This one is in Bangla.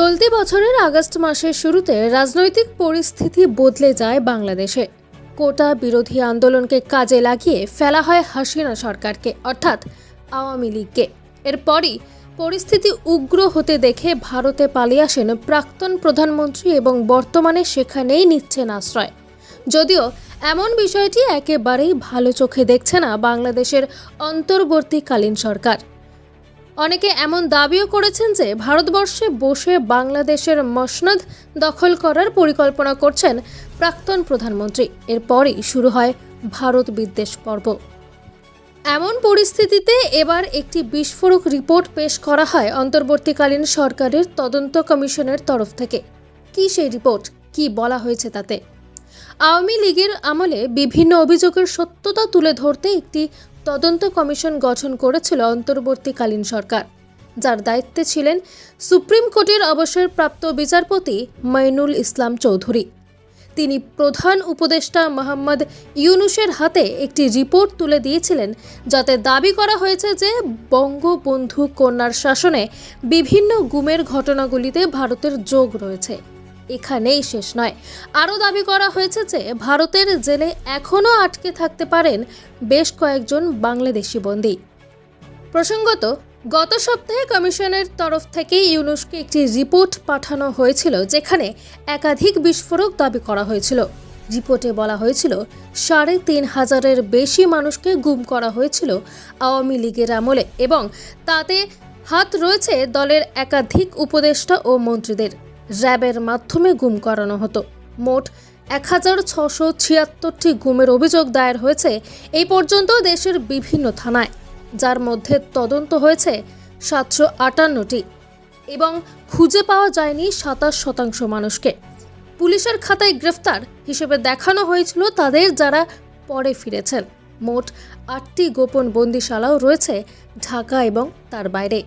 চলতি বছরের আগস্ট মাসের শুরুতে রাজনৈতিক পরিস্থিতি বদলে যায় বাংলাদেশে। কোটা বিরোধী আন্দোলনকে কাজে লাগিয়ে ফেলা হয় হাসিনা সরকারকে, অর্থাৎ আওয়ামী লীগকে। এরপরই পরিস্থিতি উগ্র হতে দেখে ভারতে পালিয়ে আসেন প্রাক্তন প্রধানমন্ত্রী এবং বর্তমানে সেখানেই নিচ্ছেন আশ্রয়। যদিও এমন বিষয়টি একেবারেই ভালো চোখে দেখছে না বাংলাদেশের অন্তর্বর্তীকালীন সরকার। অনেকে এমন দাবিও করেছেন যে ভারতবর্ষে বসে বাংলাদেশের মসনদ দখল করার পরিকল্পনা করছেন প্রাক্তন প্রধানমন্ত্রী। এরপরই শুরু হয় ভারত বিদ্বেষ পর্ব। এমন পরিস্থিতিতে এবার একটি বিস্ফোরক রিপোর্ট পেশ করা হয় অন্তর্বর্তীকালীন সরকারের তদন্ত কমিশনের তরফ থেকে। কি সেই রিপোর্ট? কি বলা হয়েছে তাতে? আওয়ামী লীগের আমলে বিভিন্ন অভিযোগের সত্যতা তুলে ধরতে একটি তদন্ত কমিশন গঠন করেছিল অন্তর্বর্তীকালীন সরকার। যার দায়িত্বে ছিলেন সুপ্রিম কোর্টের অবসরপ্রাপ্ত বিচারপতি মাইনুল ইসলাম চৌধুরী। তিনি প্রধান উপদেষ্টা মোহাম্মদ ইউনুসের হাতে একটি রিপোর্ট তুলে দিয়েছিলেন, যাতে দাবি করা হয়েছে যে বঙ্গবন্ধু কন্যার শাসনে বিভিন্ন গুমের ঘটনাগুলিতে ভারতের যোগ রয়েছে। এখানেই শেষ নয়। আরও দাবি করা হয়েছে যে ভারতের জেলে এখনও আটকে থাকতে পারেন বেশ কয়েকজন বাংলাদেশি বন্দী। প্রসঙ্গত, গত সপ্তাহে কমিশনের তরফ থেকে ইউনুসকে একটি রিপোর্ট পাঠানো হয়েছিল যেখানে একাধিক বিস্ফোরক দাবি করা হয়েছিল। রিপোর্টে বলা হয়েছিল, সাড়ে তিন হাজারের বেশি মানুষকে গুম করা হয়েছিল আওয়ামী লীগের আমলে এবং তাতে হাত রয়েছে দলের একাধিক উপদেষ্টা ও মন্ত্রীদের। র্যাবের মাধ্যমে গুম করানো হতো। মোট এক হাজার ছশো ছিয়াত্তরটি গুমের অভিযোগ দায়ের হয়েছে এই পর্যন্ত দেশের বিভিন্ন থানায়, যার মধ্যে তদন্ত হয়েছে সাতশো আটান্নটি এবং খুঁজে পাওয়া যায়নি সাতাশ শতাংশ মানুষকে। পুলিশের খাতায় গ্রেফতার হিসেবে দেখানো হয়েছিল তাদের যারা পরে ফিরেছেন। মোট আটটি গোপন বন্দিশালাও রয়েছে ঢাকা এবং তার বাইরে।